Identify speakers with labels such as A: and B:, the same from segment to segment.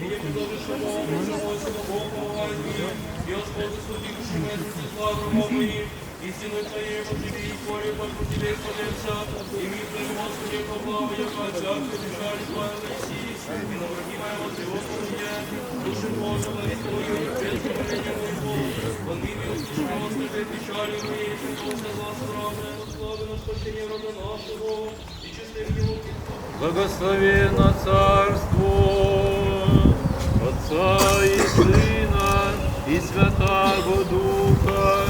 A: і Господи, судді, душі месяці, славу мої, і стіни Твоєї живі, і корі, по Тебе сподився, і мій твій, Господи, поплаву, яка цяка душа, і слава Ісі, і на Ти, Господи, душу Божу, на від і честь мене он мій успішно, Господи, печалі моєї, і Боже, зла справне, слави на спасіння рода його
B: Благословенно Царство Отца и Сына и Святого Духа,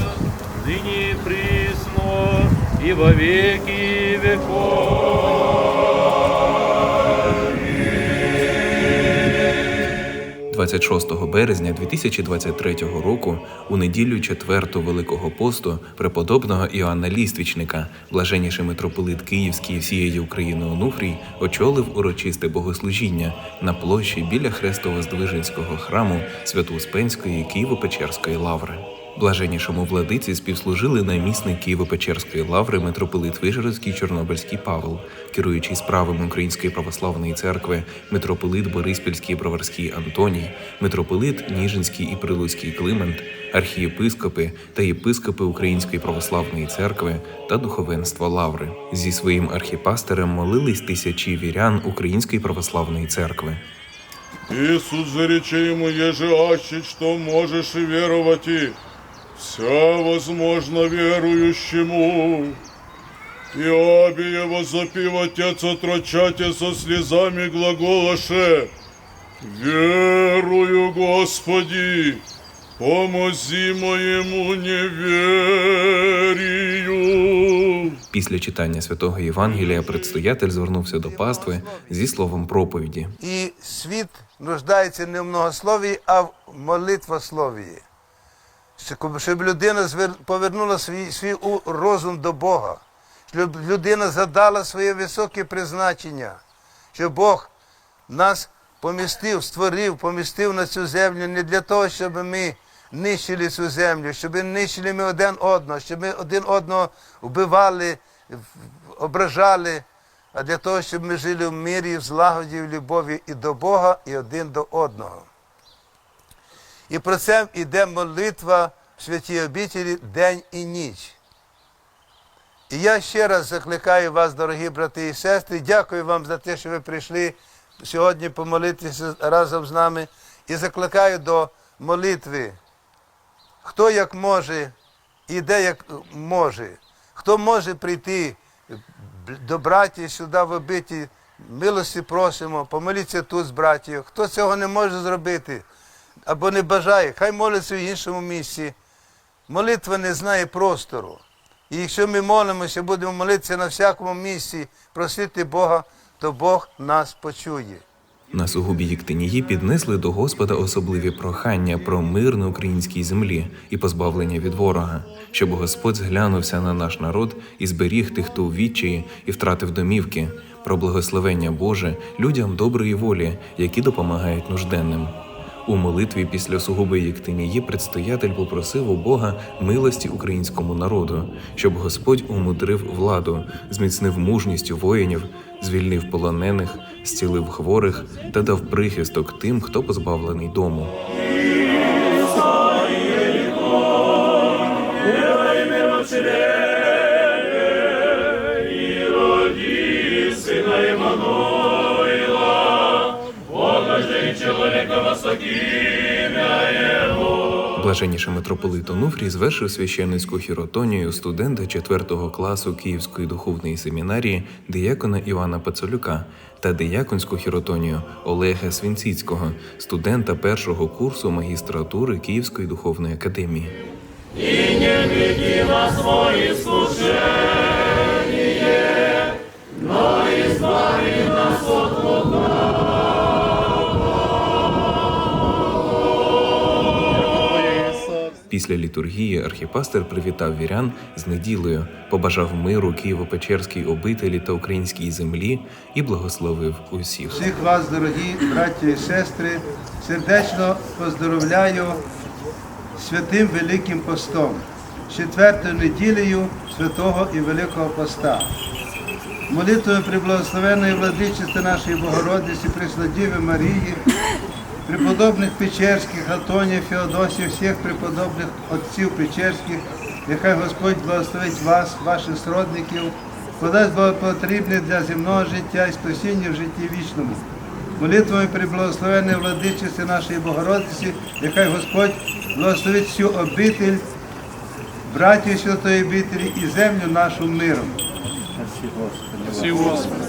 B: ныне и присно и во веки веков.
C: 26 березня 2023 року, у неділю четверту Великого посту преподобного Іоанна Ліствічника, блаженніший митрополит Київський всієї України Онуфрій очолив урочисте богослужіння на площі біля Хрестово-Здвиженського храму Свято-Успенської Києво-Печерської лаври. Блаженнішому владиці співслужили намісник Києво-Печерської лаври митрополит Вижгородський Чорнобильський Павел, керуючий справами Української православної церкви, митрополит Бориспільський Броварський Антоній, митрополит Ніжинський і Прилуцький Климент, архієпископи та єпископи Української православної церкви та духовенства лаври. Зі своїм архіпастерем молились тисячі вірян Української православної церкви.
D: Иисус же рече ему, еже аще, что можешь и веровать и вся возможно верующему. И обе его запив отец отрочате со слезами глаголаше, Верую, Господи, помози моему неверию.
C: Після читання святого Євангелія предстоятель звернувся до пастви зі словом проповіді.
E: І світ нуждається не в многословії, а в молитвословії. Щоб- людина повернула свій, свій розум до Бога, щоб людина задала своє високе призначення, щоб Бог нас помістив, створив, помістив на цю землю не для того, щоб ми нищили цю землю, щоб нищили ми один одного, щоб ми один одного вбивали, ображали, а для того, щоб ми жили в мирі, в злагоді, в любові і до Бога, і один до одного. І про це йде молитва святій обітелі день і ніч. І я ще раз закликаю вас, дорогі брати і сестри, дякую вам за те, що ви прийшли сьогодні помолитися разом з нами. І закликаю до молитви. Хто як може, іде як може. Хто може прийти до братів сюди в обиті, милості просимо, помоліться тут з братів. Хто цього не може зробити або не бажає, хай молиться в іншому місці. Молитва не знає простору. І якщо ми молимося, будемо молитися на всякому місці, просити Бога, то Бог нас почує.
C: На сугубі Єктинії піднесли до Господа особливі прохання про мир на українській землі і позбавлення від ворога, щоб Господь зглянувся на наш народ і зберіг тих, хто у відчаї і втратив домівки, про благословення Боже людям доброї волі, які допомагають нужденним. У молитві після сугуби Єктинії предстоятель попросив у Бога милості українському народу, щоб Господь умудрив владу, зміцнив мужність воїнів, звільнив полонених, зцілив хворих та дав прихисток тим, хто позбавлений дому. Блаженніший митрополит Онуфрій звершив священницьку хіротонію студента 4 класу Київської духовної семінарії диякона Івана Пацолюка та дияконську хіротонію Олега Свінціцького, студента першого курсу магістратури Київської духовної академії. Після літургії архіпастер привітав вірян з неділею, побажав миру Києво-Печерській обителі та українській землі і благословив усіх.
E: Всіх вас, дорогі браті і сестри, сердечно поздоровляю святим Великим Постом, четвертою неділею Святого і Великого Поста. Молитвою приблагословенної владичиці нашої Богородиці, Пресладіви Марії, преподобних Печерських, Антонія, Феодосія, всіх преподобних отців Печерських, нехай Господь благословить вас, ваших сродників, подасть потрібне для земного життя і спасіння в житті вічному. Молитвами при благословенній владичиці нашої Богородиці, нехай Господь благословить всю обитель, братів святої обителі і землю нашу миром.
F: Всі Господи.